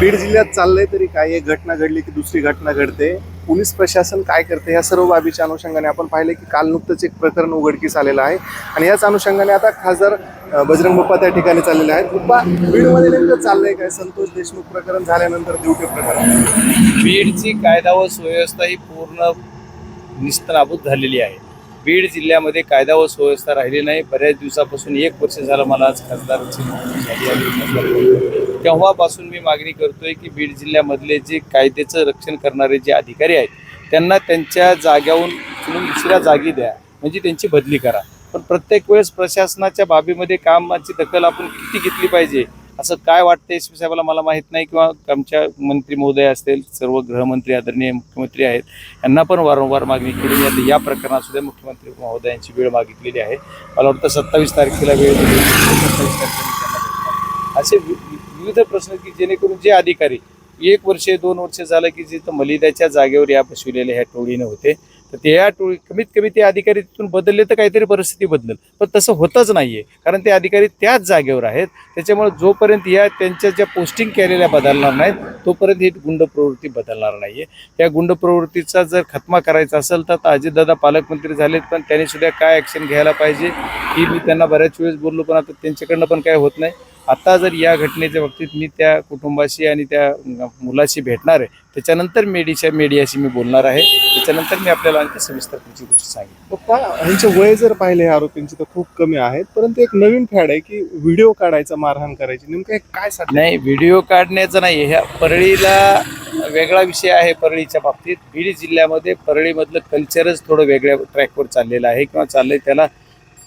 बीड जिल्ह्यात चाललंय तरी काय? एक घटना घडली की दुसरी घटना घडते. पोलीस प्रशासन काय करते? या सर्व बाबीच्या अनुषंगाने आपण पाहिलं की काल नुकतंच एक प्रकरण उघडकीस आलेलं आहे. आणि याच अनुषंगाने आता खासदार बजरंग बप्पा त्या ठिकाणी चाललेले आहेत. बप्पा बीडमध्ये नेमकं चाललंय काय? संतोष देशमुख प्रकरण झाल्यानंतर ड्युटी प्रकरण. बीडची कायदा व सुव्यवस्था ही पूर्ण निस्तनाभूत झालेली आहे. बीड जिल्ह्यामध्ये कायदा व सुव्यवस्था राहिली नाही. बऱ्याच दिवसापासून एक वर्ष झालं मला आज खासदाराची झाली तेव्हापासून मी मागणी करतोय की बीड जिल्ह्यामधले जे कायद्याचं रक्षण करणारे जे अधिकारी आहेत त्यांना त्यांच्या जाग्याहून दुसऱ्या जागी द्या. म्हणजे त्यांची बदली करा. पण प्रत्येक वेळेस प्रशासनाच्या बाबीमध्ये कामाची दखल आपण किती घेतली पाहिजे असं काय वाटतं एस पी साहेबाला? मला माहीत नाही. किंवा आमच्या मंत्री महोदय असतील सर्व गृहमंत्री आदरणीय मुख्यमंत्री आहेत यांना पण वारंवार मागणी केली. जाते या प्रकरणात सुद्धा मुख्यमंत्री महोदयांची वेळ मागितलेली आहे. मला वाटतं सत्तावीस तारखेला वेळ दिली सत्तावीस तारखेला असे वि- विविध प्रश्न की जेणेकरून जे अधिकारी एक वर्ष दोन वर्ष झालं की जिथं मलिदाच्या जागेवर या बसविलेल्या ह्या टोळीने होते. तर ते या टोळी कमीत कमी ते अधिकारी तिथून बदलले तर काहीतरी परिस्थिती बदलेल. पण तसं होतंच नाही आहे कारण ते अधिकारी त्याच जागेवर आहेत. त्याच्यामुळे जोपर्यंत या त्यांच्या ज्या पोस्टिंग केलेल्या बदलणार नाहीत तोपर्यंत ही गुंड प्रवृत्ती बदलणार नाही आहे त्या गुंड प्रवृत्तीचा जर खत्मा करायचा असेल तर अजितदादा पालकमंत्री झालेत पण त्यांनी सुद्धा काय ॲक्शन घ्यायला पाहिजे ही मी त्यांना बऱ्याच वेळेस बोललो पण आता त्यांच्याकडनं पण काय होत नाही. आता जर या घटनेच्या बाबतीत मी त्या कुटुंबाशी आणि त्या मुलाशी भेटणार आहे त्याच्यानंतर मीडियाच्या मीडियाशी मी बोलणार आहे. त्याच्यानंतर मी आपल्याला आणखी सविस्तर पुढची गोष्ट सांगेन. पप्पा यांचे वय जर पाहिले आरोपींचे तर खूप कमी आहेत. परंतु एक नवीन फॅड आहे की व्हिडिओ काढायचा मारहाण करायची. नेमकं काय नाही व्हिडिओ काढण्याचं नाही. ह्या परळीला वेगळा विषय आहे परळीच्या बाबतीत. बीड जिल्ह्यामध्ये परळीमधलं कल्चरच थोडं वेगळ्या ट्रॅकवर चाललेलं आहे किंवा चाललंय त्याला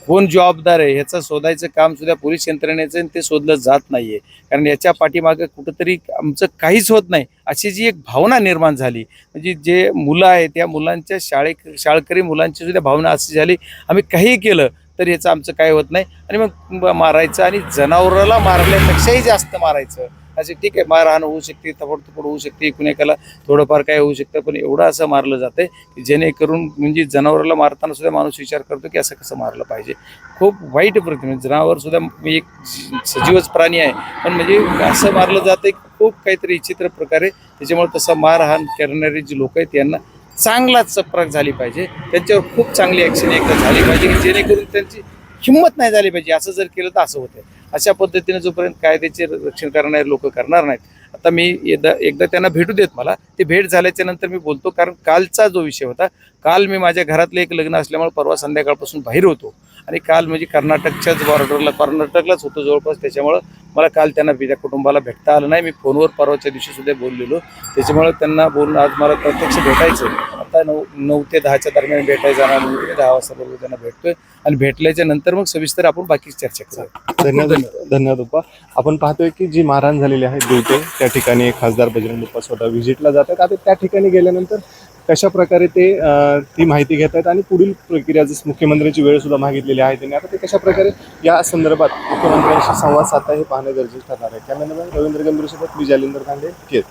कोण जबाबदार आहे ह्याचं शोधायचं काम सुद्धा पोलीस यंत्रणेचं आणि ते शोधलं जात नाहीये. कारण याच्या पाठीमागं कुठंतरी आमचं काहीच होत नाही अशी जी एक भावना निर्माण झाली. म्हणजे जे मुलं आहेत त्या मुलांच्या शाळे शाळकरी मुलांची सुद्धा भावना अशी झाली आम्ही काही केलं तर याचं आमचं काय होत नाही. आणि मग मारायचं आणि जनावराला मारल्यापेक्षाही जास्त मारायचं. असे ठीक आहे मारहाण होऊ शकते तफडतफड होऊ शकते कुणेकाला थोडंफार काय होऊ शकतं पण एवढं असं मारलं जातं की जेणेकरून म्हणजे जनावराला मारताना सुद्धा माणूस विचार करतो की असं कसं मारलं पाहिजे. खूप वाईट प्रति म्हणजे जनावरसुद्धा मी एक सजीवच प्राणी आहे पण म्हणजे असं मारलं जातं की खूप काहीतरी विचित्र प्रकारे. त्याच्यामुळे तसं मारहाण करणारे जे लोक आहेत यांना चांगलाच चपराक झाली पाहिजे. त्यांच्यावर खूप चांगली ॲक्शन एकदा झाली पाहिजे की जेणेकरून त्यांची हिंमत नाही झाली पाहिजे. असं जर केलं तर असं होतं अशा पद्धतीने जोपर्यंत कायद्याचे रक्षण करणारे लोक करणार नाहीत आता मी एकदा एकदा त्यांना भेटू देत मला ते भेट झाल्याच्यानंतर मी बोलतो कारण कालचा जो विषय होता काल मी माझ्या घरातलं एक लग्न असल्यामुळे परवा संध्याकाळपासून बाहेर होतो. आणि काल म्हणजे कर्नाटकच्याच बॉर्डरला कर्नाटकलाच होतो जवळपास त्याच्यामुळं मला काल त्यांना त्या कुटुंबाला भेटता आलं नाही. मी फोनवर परवाच्या दिवशी सुद्धा बोललेलो. त्याच्यामुळे त्यांना बोलून आज मला प्रत्यक्ष भेटायचं आता नऊ नऊ ते दहाच्या दरम्यान भेटायचं जाणार मी दहा वाजता बरोबर त्यांना भेटतोय. आणि भेटल्याच्या नंतर मग सविस्तर आपण बाकी चर्चा करू धन्यवाद धन्यवाद पप्पा आपण पाहतोय की जी मारहाण झालेली आहे दिवटे त्या ठिकाणी खासदार बजरंग बाप्पा स्वतः व्हिजिटला जातात. आता त्या ठिकाणी गेल्यानंतर कशा प्रकारे ते ती माहिती घेत आहेत आणि पुढील प्रक्रिया जसं मुख्यमंत्र्यांची वेळ सुद्धा मागितलेली आहे त्यांनी आता ते कशा प्रकारे या संदर्भात मुख्यमंत्र्यांशी संवाद साधता हे पाहणं गरजेचं ठरणार आहे. कॅमेरामॅन रवींद्र गंभीरसोबत मी जालिंदर कांदे केत